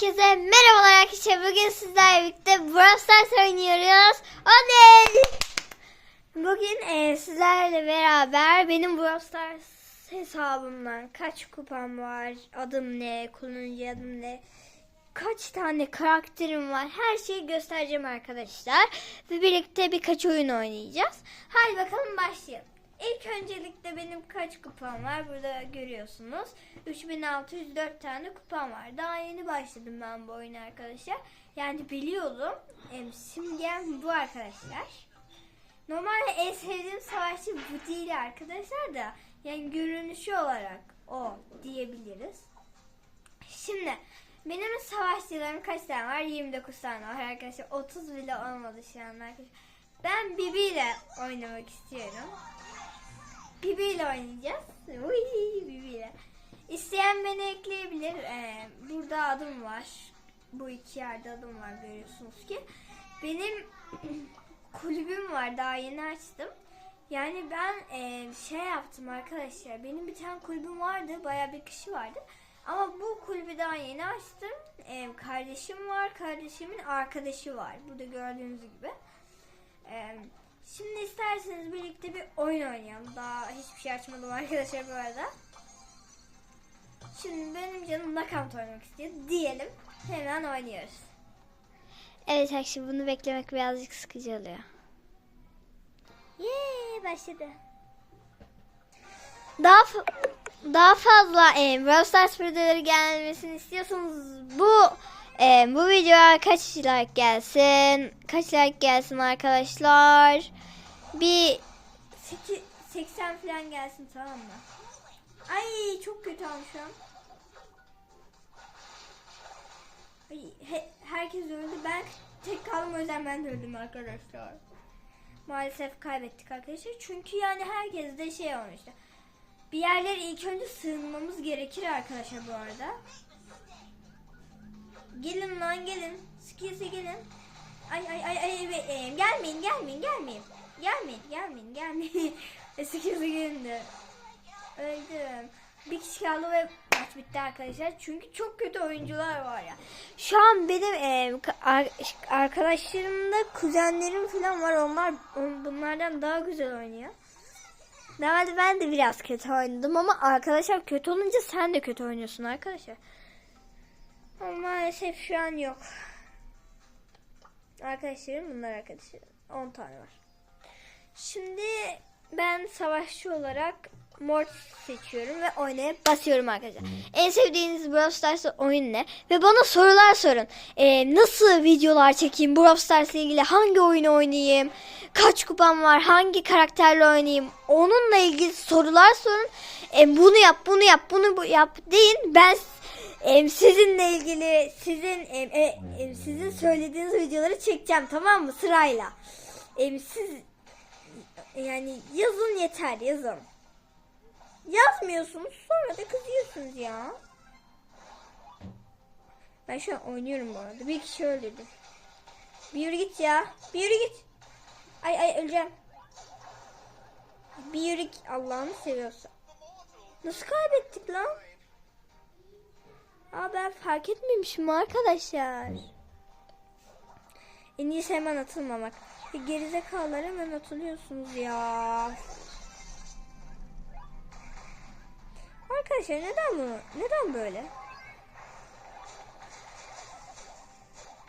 Herkese merhabalar arkadaşlar. Bugün sizlerle birlikte Brawl Stars oynuyoruz. Oley! Bugün e, sizlerle beraber benim Brawl Stars hesabımdan kaç kupam var, adım ne, kullanıcı adım ne, kaç tane karakterim var her şeyi göstereceğim arkadaşlar. Ve birlikte birkaç oyun oynayacağız. Hadi bakalım başlayalım. İlk öncelikle benim kaç kupam var burada görüyorsunuz. 3604 tane kupam var. Daha yeni başladım ben bu oyuna arkadaşlar. Yani biliyordum. Em, simgem bu arkadaşlar. Normalde en sevdiğim savaşçı bu değil arkadaşlar da. Yani görünüşü olarak o diyebiliriz. Şimdi benim savaşçılarım kaç tane var? 29 tane var arkadaşlar. 30 bile olmadı şu an arkadaşlar. Ben Bibi ile oynamak istiyorum. Bibi ile oynayacağız. Uy, Bibi ile. İsteyen beni ekleyebilir. Ee, burada adım var. Bu iki yerde adım var görüyorsunuz ki. Benim kulübüm var. Daha yeni açtım. Yani ben e, şey yaptım arkadaşlar. Benim bir tane kulübüm vardı. Baya bir kişi vardı. Ama bu kulübü daha yeni açtım. E, kardeşim var. Kardeşimin arkadaşı var. Burada gördüğünüz gibi. E, şimdi isterseniz birlikte bir oyun oynayalım. Daha hiçbir şey açmadım arkadaşlar bu arada. Şimdi benim canım nakavt oynamak istiyor. Diyelim. Hemen oynuyoruz. Evet arkadaşlar bunu beklemek birazcık sıkıcı oluyor. Yee başladı. Daha daha fazla e, Brawl Stars videoları gelmesini istiyorsanız bu e, bu videoya kaç like gelsin? Kaç like gelsin arkadaşlar? Bir 80 falan gelsin tamam mı? Ay çok kötü olmuş şu an. Ay, he- herkes öldü. Ben tek kaldım o yüzden ben de öldüm arkadaşlar. Maalesef kaybettik arkadaşlar. Çünkü yani herkes de şey olmuştu. Bir yerlere ilk önce sığınmamız gerekir arkadaşlar bu arada. Gelin lan gelin. Skills'e gelin. Ay ay ay ay ay, gelmeyin gelmeyin gelmeyin. Gelmeyin gelmeyin gelmeyin. Skills'e gelin de. Öldüm. Bir kişi kaldı ve maç bitti arkadaşlar. Çünkü çok kötü oyuncular var ya. Şu an benim e, ar- arkadaşlarımda kuzenlerim falan var. Onlar on- bunlardan daha güzel oynuyor. Normalde ben de biraz kötü oynadım ama arkadaşlar kötü olunca sen de kötü oynuyorsun arkadaşlar. Ama maalesef şu an yok. Arkadaşlarım bunlar arkadaşlarım. 10 tane var. Şimdi ben savaşçı olarak Mort seçiyorum ve oynaya basıyorum arkadaşlar. En sevdiğiniz Brawl Stars oyun ne? Ve bana sorular sorun. Ee, nasıl videolar çekeyim? Brawl Stars ile ilgili hangi oyunu oynayayım? Kaç kupam var? Hangi karakterle oynayayım? Onunla ilgili sorular sorun. Ee, bunu yap, bunu yap, bunu bu yap deyin. Ben em, sizinle ilgili sizin em, e, em, sizin söylediğiniz videoları çekeceğim tamam mı? Sırayla. Em, siz yani yazın yeter yazın. Yazmıyorsunuz sonra da kızıyorsunuz ya. Ben şu an oynuyorum bu arada. Bir kişi öldürdüm. Bir yürü git ya. Bir yürü git. Ay ay öleceğim. Bir yürü. Allah'ını seviyorsa. Nasıl kaybettik lan? Aa ben fark etmemişim arkadaşlar. En iyisi hemen atılmamak. Bir gerizekalılar hemen atılıyorsunuz ya. Arkadaşlar neden bu? Neden böyle?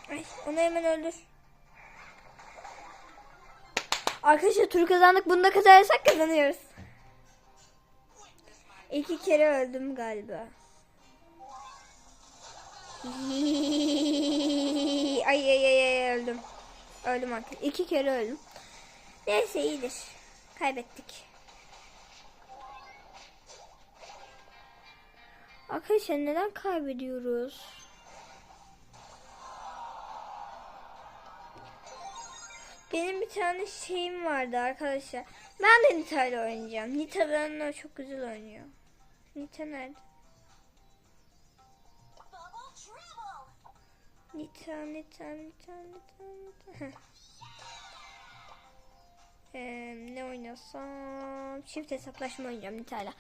Ay onu hemen öldür. Arkadaşlar turu kazandık. Bunu da kazanırsak kazanıyoruz. İki kere öldüm galiba. Ay ay ay öldüm. Öldüm arkadaşlar. İki kere öldüm. Neyse iyidir. Kaybettik. Arkadaşlar neden kaybediyoruz? Benim bir tane şeyim vardı arkadaşlar. Ben de Nita ile oynayacağım. Nita benimle çok güzel oynuyor. Nita nerede? Nita, Nita, Nita, Nita. Heh. Ee, ne oynasam? Çift hesaplaşma oynayacağım Nita'yla.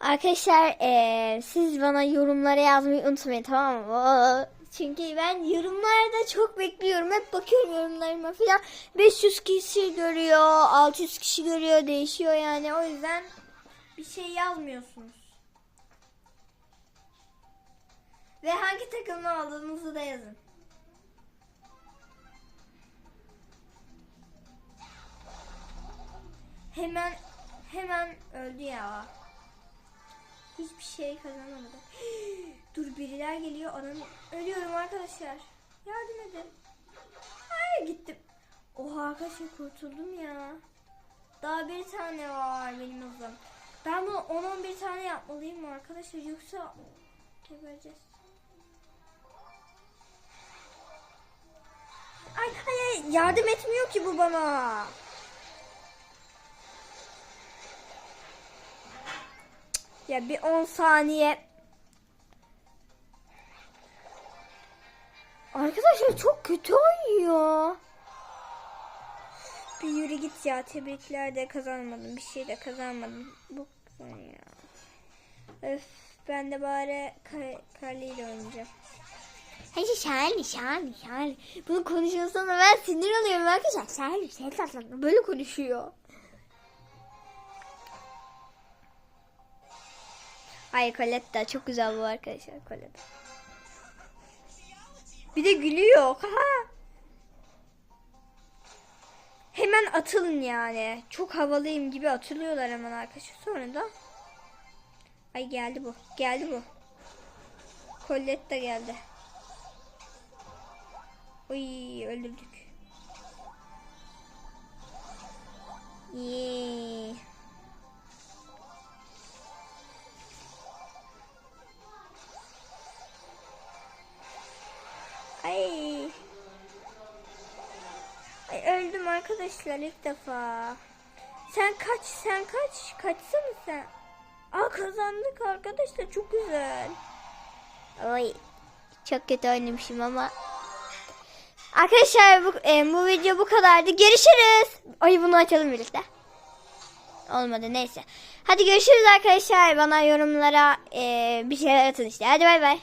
Arkadaşlar eee, siz bana yorumlara yazmayı unutmayın tamam mı? Çünkü ben yorumlarda çok bekliyorum. Hep bakıyorum yorumlarıma falan. 500 kişi görüyor, 600 kişi görüyor, değişiyor yani. O yüzden bir şey yazmıyorsunuz. Ve hangi takımı aldığınızı da yazın. Hemen hemen öldü ya. Hiçbir şey kazanamadı. Dur biriler geliyor. Adam ölüyorum arkadaşlar. Yardım edin. Hayır gittim. Oha arkadaşlar kurtuldum ya. Daha bir tane var benim hızım. Ben bunu 10-11 tane yapmalıyım mı arkadaşlar yoksa gebereceğiz. Ay, ay ay yardım etmiyor ki bu bana. Ya bir 10 saniye. Arkadaşlar çok kötü oynuyor. Bir yürü git ya. Tebrikler de kazanmadım. Bir şey de kazanmadım. Bu ya. Öf ben de bari Carly ile oynayacağım. Hayır Şerli, Şerli, Şerli. Bunu konuşuyorsan ben sinir oluyorum arkadaşlar. Şerli, Şerli, böyle konuşuyor. Ay Colette çok güzel bu arkadaşlar Colette. Bir de gülüyor. Ha. Hemen atılın yani. Çok havalıyım gibi atılıyorlar hemen arkadaşlar. Sonra da Ay geldi bu. Geldi bu. Colette de geldi. Uy öldürdük. Yee. Ay öldüm arkadaşlar ilk defa. Sen kaç sen kaç kaçsana sen. Aa kazandık arkadaşlar çok güzel. Ay çok kötü oynamışım ama. Arkadaşlar bu, e, bu video bu kadardı. Görüşürüz. Ay bunu açalım birlikte. Olmadı neyse. Hadi görüşürüz arkadaşlar. Bana yorumlara e, bir şeyler atın işte. Hadi bay bay.